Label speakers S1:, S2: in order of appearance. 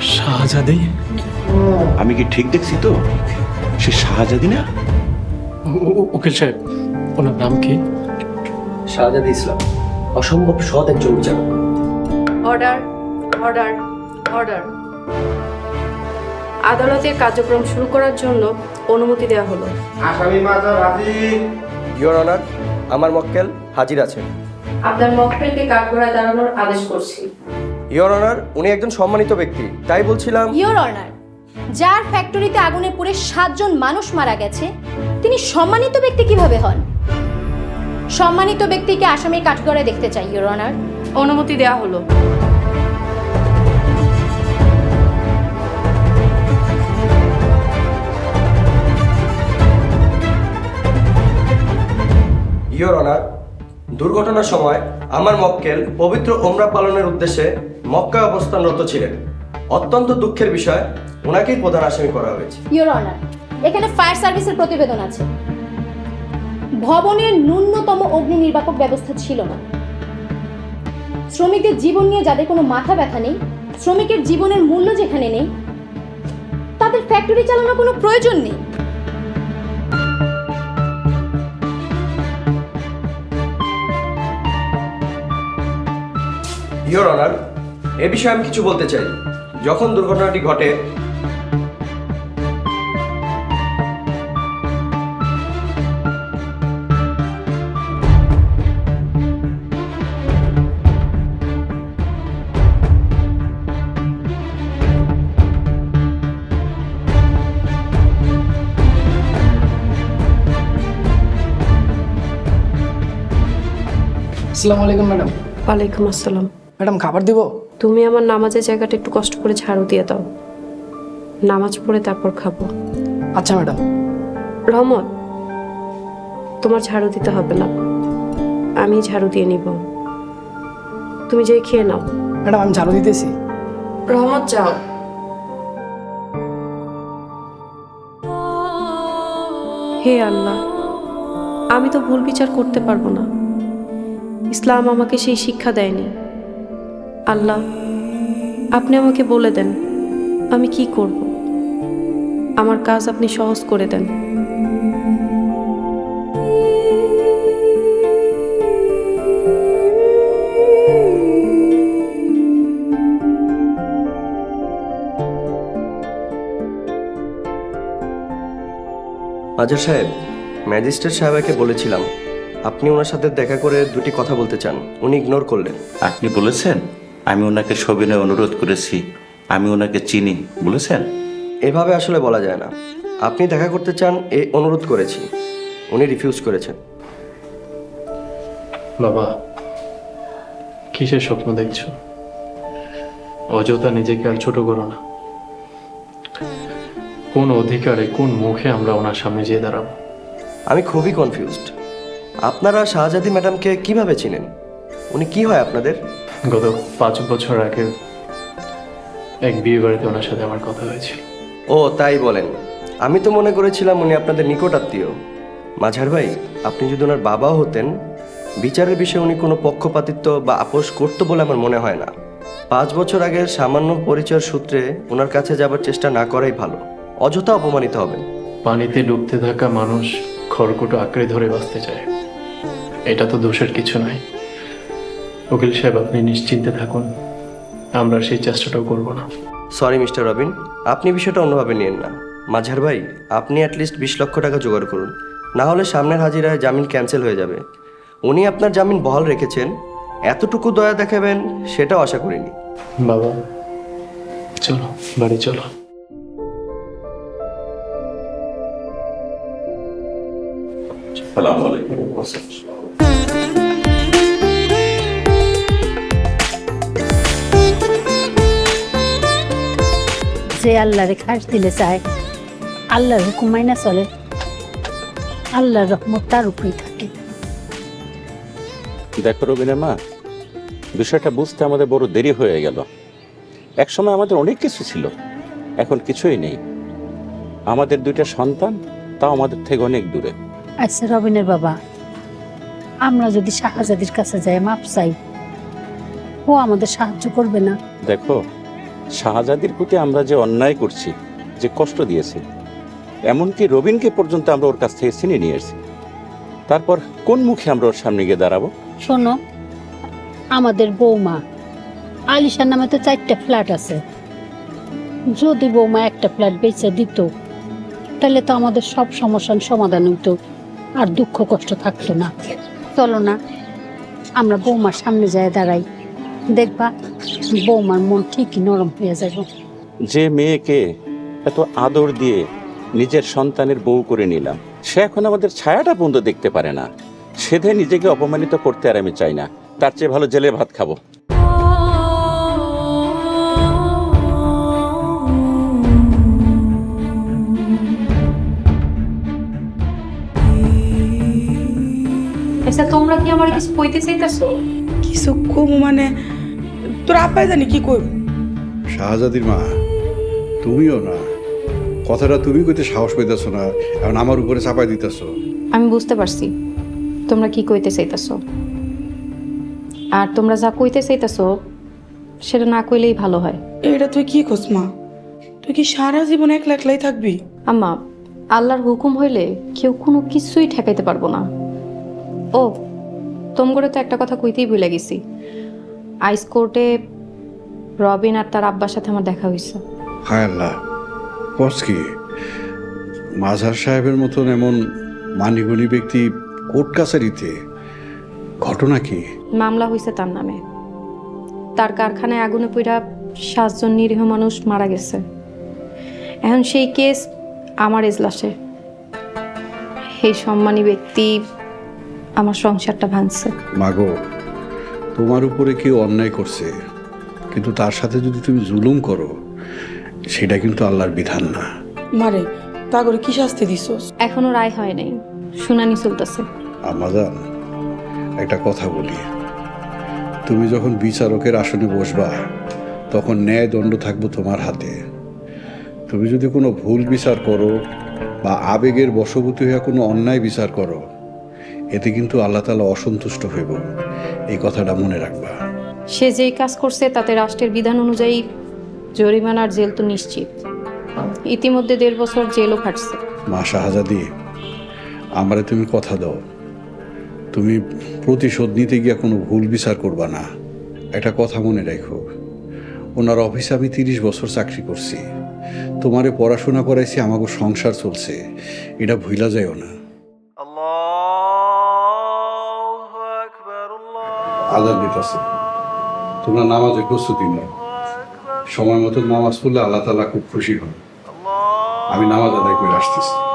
S1: শাহজাদি?
S2: আমি কি ঠিক দেখছি তো? সে শাহজাদি না?
S1: উ- সাহেব ওনার নাম কি?
S3: শাহজাদি ইসলাম অসম্ভব সৎ একজন বিচারক।
S4: Order order order. আদালতের কার্যক্রম শুরু করার জন্য অনুমতি দেওয়া হলো।
S3: ইওর অনার আমার মক্কেল হাজির আছেন।
S4: আপনার মকপেলকে কাঠগড়ায় দাঁড়ানোর আদেশ করছি।
S3: ইওর অনার উনি একজন সম্মানিত ব্যক্তি তাই বলছিলাম
S5: ইয়োর অনার যার ফ্যাক্টরিতে আগুনে পুড়ে সাতজন মানুষ মারা গেছে তিনি সম্মানিত ব্যক্তি কীভাবে হন? সম্মানিত ব্যক্তিকে আসামির কাঠগড়ায় দেখতে চাই ইয়োর অনার
S4: অনুমতি দেওয়া হলো।
S3: ইওর অনার দুর্ঘটনার সময় আমার মক্কেল পবিত্র ওমরা পালনের উদ্দেশ্যে মক্কায় অবস্থানরত ছিলেন। অত্যন্ত দুঃখের বিষয়, ওনাকেই প্রধান আসামি করা হয়েছে।
S5: ইয়োর অনার এখানে ফায়ার সার্ভিসের প্রতিবেদন আছে। ভবনের ন্যূনতম অগ্নি নির্বাপক ব্যবস্থা ছিল না। শ্রমিকদের জীবন নিয়ে যাদের কোনো মাথা ব্যথা নেই, শ্রমিকের জীবনের মূল্য যেখানে নেই, তাদের ফ্যাক্টরি চালানোর কোনো প্রয়োজন নেই।
S3: ইওর অনার এ বিষয়ে আমি কিছু বলতে চাই। যখন দুর্ঘটনাটি ঘটে
S6: আসসালামু আলাইকুম ম্যাডাম।
S4: ওয়ালাইকুম আসসালাম।
S6: ম্যাডাম খাবার দিব?
S4: তুমি আমার নামাজের জায়গাটা একটু কষ্ট করে ঝাড়ু দিয়ে দাও। নামাজ পড়ে তারপর খাব।
S6: আচ্ছা ম্যাডাম।
S4: রহমত তোমার ঝাড়ু দিতে হবে না। আমি ঝাড়ু দিয়ে নিব। তুমি যেই খেয়ে নাও।
S6: ম্যাডাম আমি ঝাড়ু দিতেছি।
S4: রহমত যাও। হে আল্লাহ আমি তো ভুল বিচার করতে পারব না। ইসলাম আমাকে সেই শিক্ষা দেয়নি। আল্লাহ আপনি আমাকে বলে দেন আমি কি করব? আমার কাজ আপনি সহজ করে দেন।
S3: হাজার সাহেব ম্যাজিস্ট্রেট সাহেবকে বলেছিলাম আপনি ওনার সাথে দেখা করে দুটি কথা বলতে চান উনি ইগনোর করলেন।
S2: আপনি বলেছেন? আমি ওনাকে সবিনয় অনুরোধ করেছি আমি ওনাকে চিনি বলেছেন?
S3: এভাবে আসলে বলা যায় না। আপনি দেখা করতে চান এ অনুরোধ করেছি। উনি রিফিউজ করেছেন।
S1: বাবা কিসের স্বপ্ন দেখছ? অযথা নিজেকে আর ছোট করো না। কোন অধিকারে কোন মুখে আমরা ওনার সামনে যেয়ে দাঁড়াবো?
S3: আমি খুবই কনফিউজড আপনারা শাহজাদি ম্যাডামকে কীভাবে চিনেন? উনি কি হয় আপনাদের?
S1: গত পাঁচ বছর আগে এক বিয়ে বাড়িতে ওনার সাথে আমার কথা হয়েছিল।
S3: ও তাই বলেন। আমি তো মনে করেছিলাম উনি আপনাদের নিকট আত্মীয়। মাঝার ভাই আপনি যদি ওনার বাবাও হতেন বিচারের বিষয়ে উনি কোনো পক্ষপাতিত্ব বা আপোষ করতো বলে আমার মনে হয় না। পাঁচ বছর আগে সামান্য পরিচয়ের সূত্রে ওনার কাছে যাবার চেষ্টা না করাই ভালো। অযথা অপমানিত হবেন।
S1: পানিতে ডুবতে থাকা মানুষ খড়কুটো আঁকড়ে ধরে বাঁচতে চায়। এটা তো দোষের কিছু নয়। উকিল সাহেব আপনি নিশ্চিন্তে থাকুন। আমরা সেই চেষ্টাটাও করব না।
S3: সরি মিস্টার রবিন আপনি বিষয়টা অন্যভাবে নিয়েন না। মাঝার ভাই আপনি অ্যাটলিস্ট বিশ লক্ষ টাকা জোগাড় করুন। না হলে সামনের হাজিরায় জামিন ক্যান্সেল হয়ে যাবে। উনি আপনার জামিন বহাল রেখেছেন। এতটুকু দয়া দেখাবেন সেটাও আশা করিনি।
S1: বাবা চলো বাড়ি চলো।
S2: সালাম
S7: যে আল্লাহরে খাস দিলে চায় আল্লাহর হুকুম মাইনা চলে। আল্লাহর রহমত তার উপরেই থাকে।
S8: দেখো রবিনের মা বিষয়টা বুঝতে আমাদের বড় দেরি হয়ে গেল। একসময় আমাদের অনেক কিছু ছিল এখন কিছুই নেই। আমাদের দুইটা সন্তান তাও আমাদের থেকে অনেক দূরে।
S7: আচ্ছা রবিনের বাবা আমরা যদি শাহজাদির কাছে যাই মাপ চাই। ও আমাদের সাহায্য করবে না।
S8: দেখো শাহজাদির প্রতি আমরা যে অন্যায় করছি, যে কষ্ট দিয়েছি, এমনকি রবিনকে পর্যন্ত আমরা ওর কাছ থেকে ছিনিয়ে নিয়ে এসেছি। তারপর কোন মুখে আমরা ওর সামনে গিয়ে দাঁড়াবো?
S7: শোনো, আমাদের বৌমা, আলিশার নামে তো চারটা ফ্ল্যাট আছে। যদি বৌমা একটা ফ্ল্যাট বেচে দিত, তাহলে তো আমাদের সব সমস্যার সমাধান হইতো, আর দুঃখ কষ্ট থাকতো না। চলো না, আমরা বৌমার সামনে যায় দাঁড়াই। দেখবা বৌমার মন ঠিকই নরম হয়ে যাবে।
S8: যে মেয়েকে এত আদর দিয়ে নিজের সন্তানের বউ করে নিলাম সে এখন আমাদের ছায়াটা পর্যন্ত দেখতে পারে না। সেধে নিজেকে অপমানিত করতে আর আমি চাই না। তার চেয়ে ভালো জেলে ভাত খাব।
S4: আচ্ছা তোমরা কি আমার কিছু কইতে চাইতেছো?
S9: কিছু কম মানে তোর আব্বাই জানি কি কই
S10: শাহজাদির মা তুমিও না। কথাটা তুমি কইতে সাহস পাইতেছ না এখন আমার উপরে চাপাই দিতেছ।
S4: আমি বুঝতে পারছি। তোমরা কি কইতে চাইতেছো? আর তোমরা যা কইতে চাইতেছো সেটা না কইলেই ভালো হয়।
S9: এটা তুই কি করছ মা? তুই কি সারা জীবন একলা একলাই থাকবি?
S4: আম্মা আল্লাহর হুকুম হইলে কেউ কোনো কিছুই ঠেকাইতে পারব না। ও তোম করে তো একটা কথা কইতেই ভুলে গেছি। আইস কোর্টে রবিন আর তার আব্বার সাথে আমার দেখা হয়েছে।
S10: হায় আল্লাহ। বস কি? মাঝার সাহেবের মতন এমন মানিগুণী ব্যক্তি কোর্ট কাছারিতে? ঘটনা কি?
S4: মামলা হয়েছে তার নামে। তার কারখানায় আগুনে পুইরা সাতজন নিরীহ মানুষ মারা গেছে। এখন সেই কেস আমার এজলাসে। এই সম্মানী ব্যক্তি আমার সংসারটা ভাঙছে।
S10: মাগো তোমার উপরে কেউ অন্যায় করছে কিন্তু তার সাথে যদি তুমি জুলুম করো সেটা কিন্তু আল্লাহর বিধান না।
S9: মারে তা করে কি শাস্তি দিছস?
S4: এখনও রায় হয় নাই। শুনানি চলতেছে।
S10: আমাদান একটা কথা বলি। তুমি যখন বিচারকের আসনে বসবা তখন ন্যায় দণ্ড থাকব তোমার হাতে। তুমি যদি কোনো ভুল বিচার করো বা আবেগের বশবতী হয়ে কোনো অন্যায় বিচার করো এতে কিন্তু আল্লাহ তালা অসন্তুষ্ট হইব এই কথাটা মনে রাখবা।
S4: সে যেই কাজ করছে তাতে রাষ্ট্রের বিধান অনুযায়ী জরিমানার জেল তো নিশ্চিত। ইতিমধ্যে দেড় বছর জেলও খাটছে।
S10: মা শাহজাদি আমারে তুমি কথা দাও। তুমি প্রতিশোধ নিতে গিয়া কোনো ভুল বিচার করবা না। একটা কথা মনে রাখো। ওনার অফিসে আমি তিরিশ বছর চাকরি করছি। তোমারে পড়াশোনা করাইছি আমাকে সংসার চলছে। এটা ভুলা যায়ও না। আজান দিতেছে তোমরা নামাজের প্রস্তুতি নাও। সময় মতো নামাজ পড়লে আল্লাহ তালা খুব খুশি হন। আমি নামাজ আদায় করে আসতেছি।